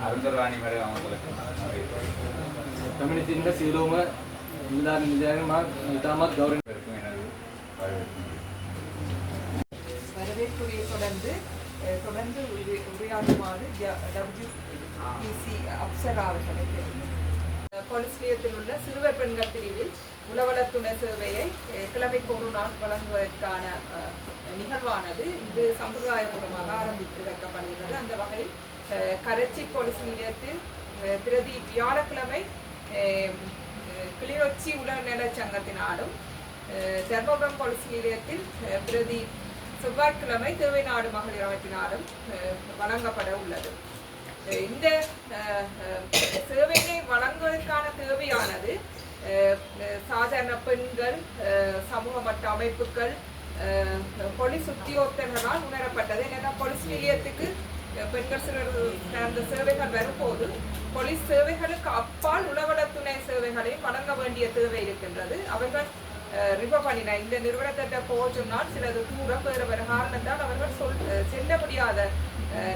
அருந்தராணி madam அவங்களுக்கு கம்யூனிட்டியில் சீரோம தொடர்ந்து தொடர்ந்து உரையாடுமாறு அப்சரா அவர்களுக்கு உள்ள சிறுவர் பெண்கள் பிரிவில் உளவள சேவையை கிழமைக்கு ஒரு நாள் வழங்குவதற்கான அஹ், நிகழ்வானது இது சம்பிரதாயபூர்வமாக ஆரம்பித்து வைக்கப்படுகிறது. அந்த வகையில் கரைச்சி போலீஸ் நிலையத்தில் பிரதி வியாழக்கிழமை அஹ், கிளிநொச்சி உடல்நல சங்கத்தினாலும் தர்மபுரம் போலீஸ் நிலையத்தில் பிரதி செவ்வாய்க்கிழமை தேவைநாடு மகளிர் அமைப்பினாலும் அஹ், வழங்கப்பட உள்ளது. இந்த அஹ், சேவையை வழங்குவதற்கான தேவையானது சாதாரண பெண்கள் அஹ், சமூக மட்ட அமைப்புகள் பொலிஸ் உத்தியோகத்தர்களால் உணரப்பட்டது. ஏன்னா பொலிஸ் நிலையத்துக்கு பெண்கள் சிலர் அந்த சேவைகள் வரும்போது போலீஸ் சேவைகளுக்கு அப்பால் உளவள துணை சேவைகளை வழங்க வேண்டிய தேவை இருக்கின்றது. அவர்கள் ரிவ பண்ணின இந்த நிறுவனத்திட்ட போக சொன்னால் சிலது தூரம் வேறு வேறு காரணத்தால் அவர்கள் சொல் செல்ல முடியாத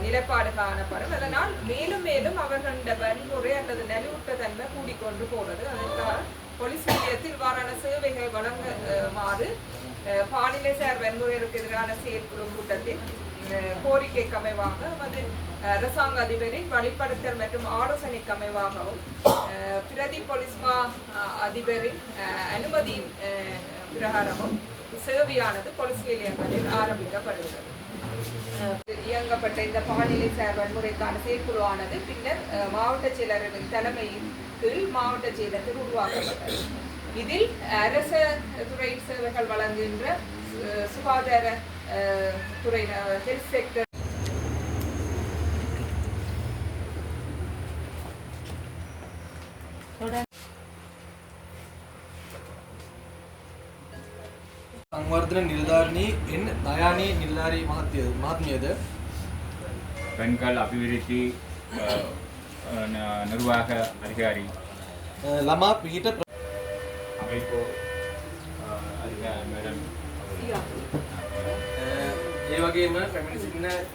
நிலைப்பாடு காணப்படும். அதனால் மேலும் மேலும் அவர்களோட வன்முறை அல்லது நலிவுற்ற தன்மை கூடிக்கொண்டு போகிறது அதற்காக பொலிஸ் நிலையத்தில் இவ்வாறான சேவைகள் வழங்குமாறு அஹ், சார் வன்முறைகளுக்கு எதிரான செயற்குழு கூட்டத்தில் அஹ், கோரிக்கைக்கு அமைவாக வந்து அரசாங்க அதிபரின் வழிப்படுத்தல் மற்றும் ஆலோசனைக்கு அமைவாகவும் பிரதி பொலிஸ்மா அதிபரின் அஹ், அனுமதி அஹ், பிரகாரமும் சேவையானது பொலிஸ் நிலையங்களில் ஆரம்பிக்கப்படுகிறது. இயங்கப்பட்ட இந்த பாலிலை சார் வன்முறைக்கான செயற்குழுவானது பின்னர் மாவட்ட செயலரின் தலைமையின் கீழ் மாவட்ட செயலத்தில் உருவாக்கப்பட்டது. இதில் அரச துறை சேவைகள் வழங்குகின்ற அஹ், சுகாதார அஹ், துறை ஹெல்த் செக்டர் සංවර්ධන නිලධාරණී එන් දයානී නිලධාරී මහත්මිය මහත්මියද பெண்கள் அபிவிருத்தி அஹ், அஹ், ந- நிர்வாக அதிகாரி අ, Tatay ko, uh, ano nga, madam. Sige. Eh, yung mga family signal,